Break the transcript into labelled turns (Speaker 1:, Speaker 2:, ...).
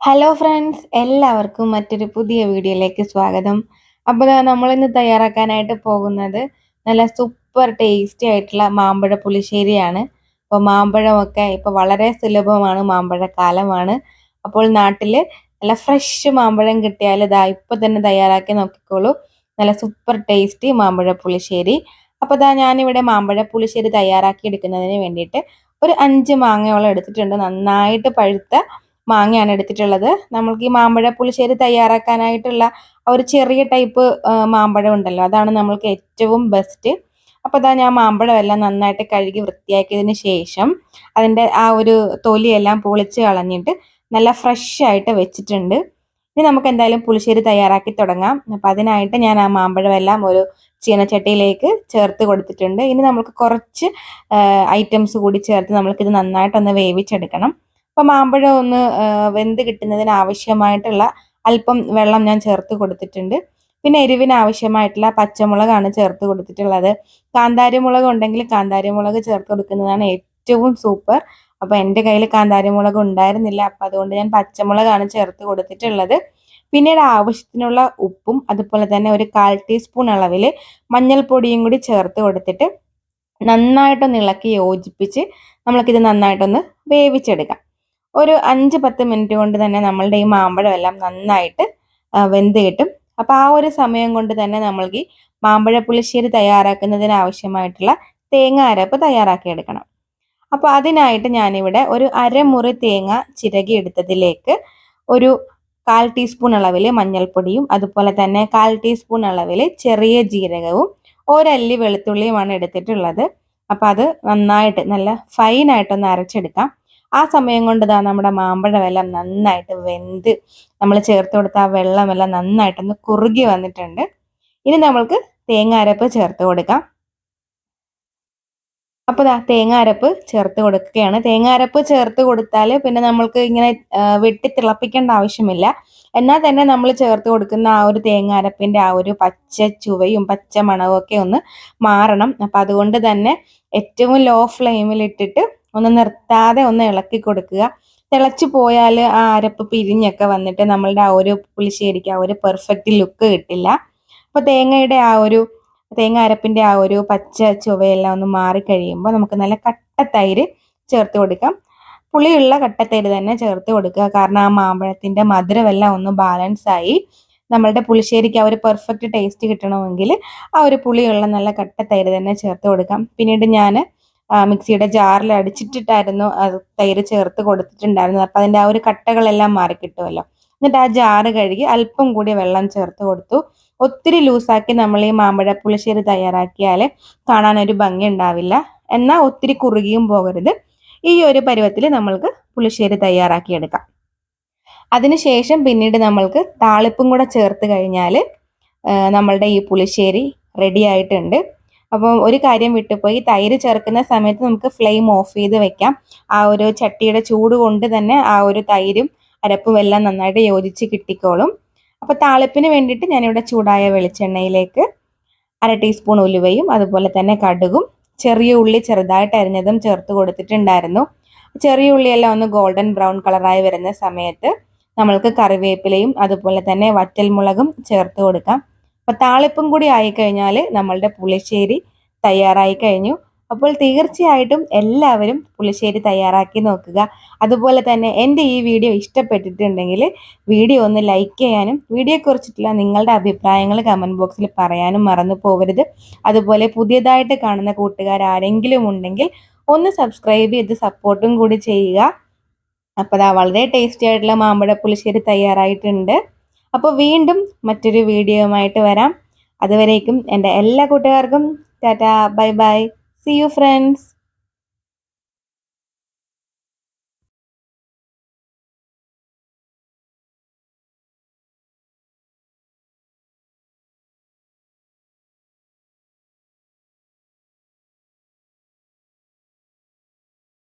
Speaker 1: Hello friends എല്ലാവർക്കും മറ്റൊരു പുതിയ വീഡിയോയിലേക്ക് സ്വാഗതം. അപ്പോൾ നമ്മൾ ഇന്ന് തയ്യാറാക്കാനായിട്ട് പോകുന്നത് നല്ല സൂപ്പർ ടേസ്റ്റി ആയിട്ടുള്ള മാമ്പഴ പുളിശ്ശേരിയാണ്. അപ്പോൾ മാമ്പഴമൊക്കെ ഇപ്പോൾ വളരെ സുലഭമാണ് മാമ്പഴക്കാലമാണ്. അപ്പോൾ നാട്ടിൽ നല്ല ഫ്രഷ് മാമ്പഴം കിട്ടിയാൽ ഇതാ ഇപ്പോൾ തന്നെ തയ്യാറാക്കി നോക്കിക്കോളൂ. നല്ല സൂപ്പർ ടേസ്റ്റി മാമ്പഴ പുളിശ്ശേരി. അപ്പോൾ ഇതാ ഞാനിവിടെ മാമ്പഴ പുളിശ്ശേരി തയ്യാറാക്കി എടുക്കുന്നതിന് വേണ്ടിയിട്ട് ഒരു അഞ്ച് മാങ്ങയോളം എടുത്തിട്ടുണ്ട്. നന്നായിട്ട് പഴുത്ത മാങ്ങയാണ് എടുത്തിട്ടുള്ളത്. നമ്മൾക്ക് ഈ മാമ്പഴ പുളിശ്ശേരി തയ്യാറാക്കാനായിട്ടുള്ള ഒരു ചെറിയ ടൈപ്പ് മാമ്പഴം ഉണ്ടല്ലോ. അതാണ് നമ്മൾക്ക് ഏറ്റവും ബെസ്റ്റ് അപ്പോൾ അതാ ഞാൻ മാമ്പഴമെല്ലാം നന്നായിട്ട് കഴുകി വൃത്തിയാക്കിയതിന് ശേഷം അതിന്റെ ആ ഒരു തൊലിയെല്ലാം പൊളിച്ച് കളഞ്ഞിട്ട് നല്ല ഫ്രഷ് ആയിട്ട് വെച്ചിട്ടുണ്ട്. ഇനി നമുക്ക് എന്തായാലും പുളിശ്ശേരി തയ്യാറാക്കി തുടങ്ങാം. അപ്പം അതിനായിട്ട് ഞാൻ ആ മാമ്പഴമെല്ലാം ഒരു ചീനച്ചട്ടിയിലേക്ക് ചേർത്ത് കൊടുത്തിട്ടുണ്ട്. ഇനി നമുക്ക് കുറച്ച് ഐറ്റംസ് കൂടി ചേർത്ത് നമുക്കിത് നന്നായിട്ടൊന്ന് വേവിച്ചെടുക്കണം. അപ്പോൾ മാമ്പഴം ഒന്ന് വെന്ത് കിട്ടുന്നതിന് ആവശ്യമായിട്ടുള്ള അല്പം വെള്ളം ഞാൻ ചേർത്ത് കൊടുത്തിട്ടുണ്ട്. പിന്നെ എരിവിന് ആവശ്യമായിട്ടുള്ള പച്ചമുളകാണ് ചേർത്ത് കൊടുത്തിട്ടുള്ളത്. കാന്താരി മുളക് ഉണ്ടെങ്കിൽ കാന്താരി മുളക് ചേർത്ത് കൊടുക്കുന്നതാണ് ഏറ്റവും സൂപ്പർ. അപ്പോൾ എന്റെ കയ്യിൽ കാന്താരി മുളക് ഉണ്ടായിരുന്നില്ല. അപ്പം അതുകൊണ്ട് ഞാൻ പച്ചമുളകാണ് ചേർത്ത് കൊടുത്തിട്ടുള്ളത്. പിന്നീട് ആവശ്യത്തിനുള്ള ഉപ്പും അതുപോലെ തന്നെ ഒരു കാൽ ടീസ്പൂൺ അളവിൽ മഞ്ഞൾപ്പൊടിയും കൂടി ചേർത്ത് കൊടുത്തിട്ട് നന്നായിട്ടൊന്ന് ഇളക്കി യോജിപ്പിച്ച് നമ്മൾക്കിത് നന്നായിട്ടൊന്ന് വേവിച്ചെടുക്കാം. ഒരു അഞ്ച് പത്ത് മിനിറ്റ് കൊണ്ട് തന്നെ നമ്മളുടെ ഈ മാമ്പഴം എല്ലാം നന്നായിട്ട് വെന്ത് കിട്ടും. അപ്പോൾ ആ ഒരു സമയം കൊണ്ട് തന്നെ നമ്മൾക്ക് മാമ്പഴ പുളിശ്ശേരി തയ്യാറാക്കുന്നതിന് ആവശ്യമായിട്ടുള്ള തേങ്ങ അരപ്പ് തയ്യാറാക്കിയെടുക്കണം അപ്പോൾ അതിനായിട്ട് ഞാനിവിടെ ഒരു അരമുറി തേങ്ങ ചിരകി എടുത്തതിലേക്ക് ഒരു കാൽ ടീസ്പൂൺ അളവിൽ മഞ്ഞൾപ്പൊടിയും അതുപോലെ തന്നെ കാൽ ടീസ്പൂൺ അളവിൽ ചെറിയ ജീരകവും ഒരല്ലി വെളുത്തുള്ളിയുമാണ് എടുത്തിട്ടുള്ളത്. അപ്പോൾ അത് നന്നായിട്ട് നല്ല ഫൈനായിട്ടൊന്ന് അരച്ചെടുക്കാം. ആ സമയം കൊണ്ട് ഇതാ നമ്മുടെ മാമ്പഴമെല്ലാം നന്നായിട്ട് വെന്ത് നമ്മൾ ചേർത്ത് കൊടുത്ത ആ വെള്ളമെല്ലാം നന്നായിട്ടൊന്ന് കുറുകി വന്നിട്ടുണ്ട്. ഇനി നമ്മൾക്ക് തേങ്ങ അരപ്പ് ചേർത്ത് കൊടുക്കാം. അപ്പോൾ ദാ തേങ്ങ അരപ്പ് ചേർത്ത് കൊടുക്കുകയാണ്. തേങ്ങ അരപ്പ് ചേർത്ത് കൊടുത്താൽ പിന്നെ നമ്മൾക്ക് ഇങ്ങനെ വെട്ടി തിളപ്പിക്കേണ്ട ആവശ്യമില്ല. എന്നാൽ തന്നെ നമ്മൾ ചേർത്ത് കൊടുക്കുന്ന ആ ഒരു തേങ്ങ അരപ്പിന്റെ ആ ഒരു പച്ച ചുവയും പച്ച മണവും ഒക്കെ ഒന്ന് മാറണം. അപ്പം അതുകൊണ്ട് തന്നെ ഏറ്റവും ലോ ഫ്ലെയിമിൽ ഇട്ടിട്ട് ഒന്ന് നിർത്താതെ ഒന്ന് ഇളക്കി കൊടുക്കുക. തിളച്ചു പോയാൽ ആ അരപ്പ് പിരിഞ്ഞൊക്കെ വന്നിട്ട് നമ്മളുടെ ആ ഒരു പുളിശ്ശേരിക്ക് ആ ഒരു പെർഫെക്റ്റ് ലുക്ക് കിട്ടില്ല. അപ്പോൾ തേങ്ങയുടെ ആ ഒരു തേങ്ങ അരപ്പിന്റെ ആ ഒരു പച്ച ചുവയെല്ലാം ഒന്ന് മാറിക്കഴിയുമ്പോൾ നമുക്ക് നല്ല കട്ട തൈര് ചേർത്ത് കൊടുക്കാം. പുളിയുള്ള കട്ടത്തൈര് തന്നെ ചേർത്ത് കൊടുക്കുക. കാരണം ആ മാമ്പഴത്തിന്റെ മധുരമെല്ലാം ഒന്ന് ബാലൻസ് ആയി നമ്മളുടെ പുളിശ്ശേരിക്ക് ആ ഒരു പെർഫെക്റ്റ് ടേസ്റ്റ് കിട്ടണമെങ്കിൽ ആ ഒരു പുളിയുള്ള നല്ല കട്ടത്തൈര് തന്നെ ചേർത്ത് കൊടുക്കാം. പിന്നീട് ഞാൻ മിക്സിയുടെ ജാറിൽ അടിച്ചിട്ടിട്ടായിരുന്നു അത് തൈര് ചേർത്ത് കൊടുത്തിട്ടുണ്ടായിരുന്നത്. അപ്പം അതിന്റെ ആ ഒരു കട്ടകളെല്ലാം മാറി കിട്ടുമല്ലോ എന്നിട്ട് ആ ജാറ് കഴുകി അല്പം കൂടി വെള്ളം ചേർത്ത് കൊടുത്തു. ഒത്തിരി ലൂസാക്കി നമ്മൾ ഈ മാമ്പഴ പുളിശ്ശേരി തയ്യാറാക്കിയാൽ കാണാനൊരു ഭംഗി ഉണ്ടാവില്ല എന്നാൽ ഒത്തിരി കുറുകിയും പോകരുത്. ഈ ഒരു പരുവത്തിൽ നമ്മൾക്ക് പുളിശ്ശേരി തയ്യാറാക്കിയെടുക്കാം. അതിനുശേഷം പിന്നീട് നമ്മൾക്ക് താളിപ്പും കൂടെ ചേർത്ത് കഴിഞ്ഞാൽ നമ്മളുടെ ഈ പുളിശ്ശേരി റെഡി ആയിട്ടുണ്ട്. അപ്പോൾ ഒരു കാര്യം വിട്ടുപോയി. തൈര് ചേർക്കുന്ന സമയത്ത് നമുക്ക് ഫ്ലെയിം ഓഫ് ചെയ്ത് വെക്കാം. ആ ഒരു ചട്ടിയുടെ ചൂട് കൊണ്ട് തന്നെ ആ ഒരു തൈരും അരപ്പും എല്ലാം നന്നായിട്ട് യോജിച്ച് കിട്ടിക്കോളും. അപ്പോൾ താളിപ്പിന് വേണ്ടിയിട്ട് ഞാനിവിടെ ചൂടായ വെളിച്ചെണ്ണയിലേക്ക് അര ടീസ്പൂൺ ഉലുവയും അതുപോലെ തന്നെ കടുകും ചെറിയ ഉള്ളി ചെറുതായിട്ട് അരിഞ്ഞതും ചേർത്ത് കൊടുത്തിട്ടുണ്ടായിരുന്നു. ചെറിയ ഉള്ളിയെല്ലാം ഒന്ന് ഗോൾഡൻ ബ്രൗൺ കളറായി വരുന്ന സമയത്ത് നമ്മൾക്ക് കറിവേപ്പിലയും അതുപോലെ തന്നെ വറ്റൽമുളകും ചേർത്ത് കൊടുക്കാം. അപ്പോൾ താളിപ്പും കൂടി ആയിക്കഴിഞ്ഞാൽ നമ്മളുടെ പുളിശ്ശേരി തയ്യാറായി കഴിഞ്ഞു. അപ്പോൾ തീർച്ചയായിട്ടും എല്ലാവരും പുളിശ്ശേരി തയ്യാറാക്കി നോക്കുക. അതുപോലെ തന്നെ എന്റെ ഈ വീഡിയോ ഇഷ്ടപ്പെട്ടിട്ടുണ്ടെങ്കിൽ വീഡിയോ ഒന്ന് ലൈക്ക് ചെയ്യാനും വീഡിയോയെക്കുറിച്ചിട്ടുള്ള നിങ്ങളുടെ അഭിപ്രായങ്ങൾ കമന്റ് ബോക്സിൽ പറയാനും മറന്നു പോകരുത്. അതുപോലെ പുതിയതായിട്ട് കാണുന്ന കൂട്ടുകാർ ആരെങ്കിലും ഉണ്ടെങ്കിൽ ഒന്ന് സബ്സ്ക്രൈബ് ചെയ്ത് സപ്പോർട്ടും കൂടി ചെയ്യുക. അപ്പോൾ അതാ വളരെ ടേസ്റ്റി ആയിട്ടുള്ള മാമ്പഴ പുളിശ്ശേരി തയ്യാറായിട്ടുണ്ട്. അപ്പോൾ വീണ്ടും മറ്റൊരു വീഡിയോയുമായിട്ട് വരാം. അതുവരേക്കും എന്റെ എല്ലാ കൂട്ടുകാർക്കും tata bye bye. See you friends